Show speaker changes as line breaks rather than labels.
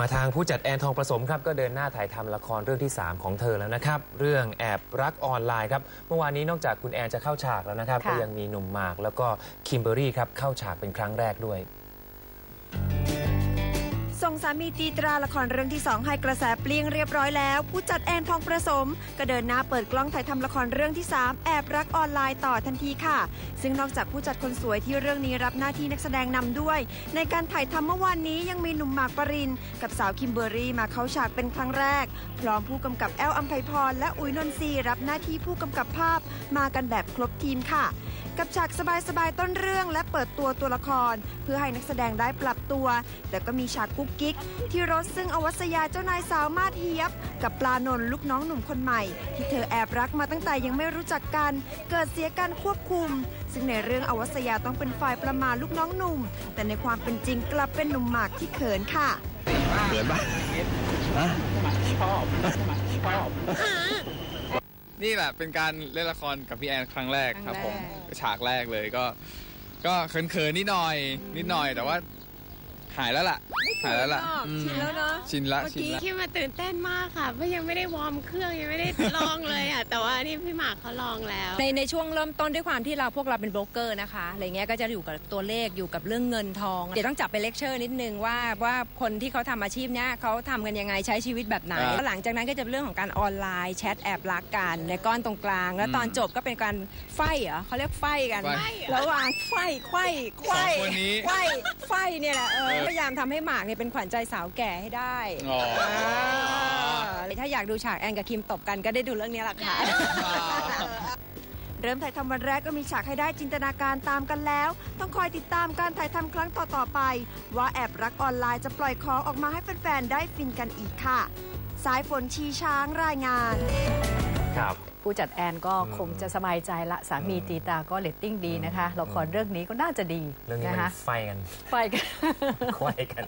มาทางผู้จัดแอนทองประสมครับก็เดินหน้าถ่ายทำละครเรื่องที่ 3 ของเธอแล้วนะครับ เรื่องแอบรักออนไลน์ครับเมื่อวานนี้นอกจากคุณแอนจะเข้าฉากแล้วนะครับ
ค่ะ
ก็ยังมีหนุ่มหมาก แล้วก็คิมเบอรี่ครับเข้าฉากเป็นครั้งแรกด้วย
ส่งสามีตีตราละครเรื่องที่ 2 ให้กระแสเปลี่ยงเรียบร้อยแล้ว ผู้จัดแอนทองประสม ก็เดินหน้าเปิดกล้องถ่ายทำละครเรื่องที่ 3 แอบรักออนไลน์ต่อทันทีค่ะ ซึ่งนอกจากผู้จัดคนสวยที่เรื่องนี้รับหน้าที่นักแสดงนำด้วย ในการถ่ายทำเมื่อวานนี้ยังมีหนุ่มหมากปรินกับสาวคิมเบอรี่มาเข้าฉากเป็นครั้งแรก พร้อมผู้กำกับแอลอัมไพพรและอุ๋ยนนทรีรับหน้าที่ผู้กำกับภาพ มากันแบบครบทีมค่ะ กับฉากสบายๆต้นเรื่องและเปิดตัวตัวละคร เพื่อให้นักแสดงได้ปรับตัว แต่ก็มีฉากกุ๊กกิ๊ก ที่รถซึ่งอวัสยาเจ้านายสาวมาดเฮียบ กับปลานนท์ลูกน้องหนุ่มคนใหม่ ที่เธอแอบรักมาตั้งแต่ยังไม่รู้จักกัน เกิดเสียการควบคุม ซึ่งในเรื่องอวัสยาต้องเป็นฝ่ายประมาทลูกน้องหนุ่ม แต่ในความเป็นจริงกลับเป็นหนุ่มหมากที่เขินค่ะ
เขินปะฮะ
นี่แหละเป็นการเล่นละครกับพี่แอนครั้งแรกครับ ผมฉากแรกเลยก็ ก็เขินๆนิดหน่อย นิดหน่อยแต่ว่าหายแล้วล่ะ หายแล้วล่ะอืม
ชินแล้วเนอะ
ชินละ
เมื่อ
ชิน
กี้
ละ
คิดมาตื่นเต้นมากค่ะเพราะยังไม่ได้วอร์มเครื่องยังไม่ได้ลองเลยอะแต่ว่านี่พี่หมากเขาลองแล้ว
ในในช่วงเริ่มต้นด้วยความที่เราพวกเราเป็นโบรกเกอร์นะคะอะไรเงี้ยก็จะอยู่กับตัวเลขอยู่กับเรื่องเงินทองเดี๋ยวต้องจับไปเลคเชอร์นิดนึงว่าว่าคนที่เขาทำอาชีพเนี้ยเขาทำกันยังไงใช้ชีวิตแบบไหน
อ่า
แล้วหลังจากนั้นก็จะเป็นเรื่องของการออนไลน์แชทแอบรักกันในก้อนตรงกลาง แล้วตอน
อืม
จบก็เป็นการไฟเหรอเขาเรียกไฟกัน
ไฟ
ระหว่างไฟไขว้ไขว้
สองคนนี้
ไขว้ไฟเนี่ยแหละเออ
เออ
พยายามทำให้หมากเนี่ยเป็นขวัญใจสาวแก่ให้ได้
อ๋อา
ถ้าอยากดูฉากแอนกับคิมตบกันก็ได้ดูเรื่องนี้แหละค่ะ
เริ่มถ่ายทำวันแรกก็มีฉากให้ได้จินตนาการตามกันแล้ว ต้องคอยติดตามการถ่ายทำครั้งต่อ ๆ ไป ว่าแอบรักออนไลน์จะปล่อยของออกมาให้แฟน ๆ ได้ฟินกันอีกค่ะ สายฝนชีช้างรายงาน
ครับ
ผู้จัดแอนก็
อืม
คงจะสบายใจละสามี
อืม
ตีตราก็เลตติ้งดีนะคะละครเรื่องนี้ก็น่าจะดี
เรื่องนี้
นะ
มัน
คะ
ไฟกัน
ไปกัน
ควายกัน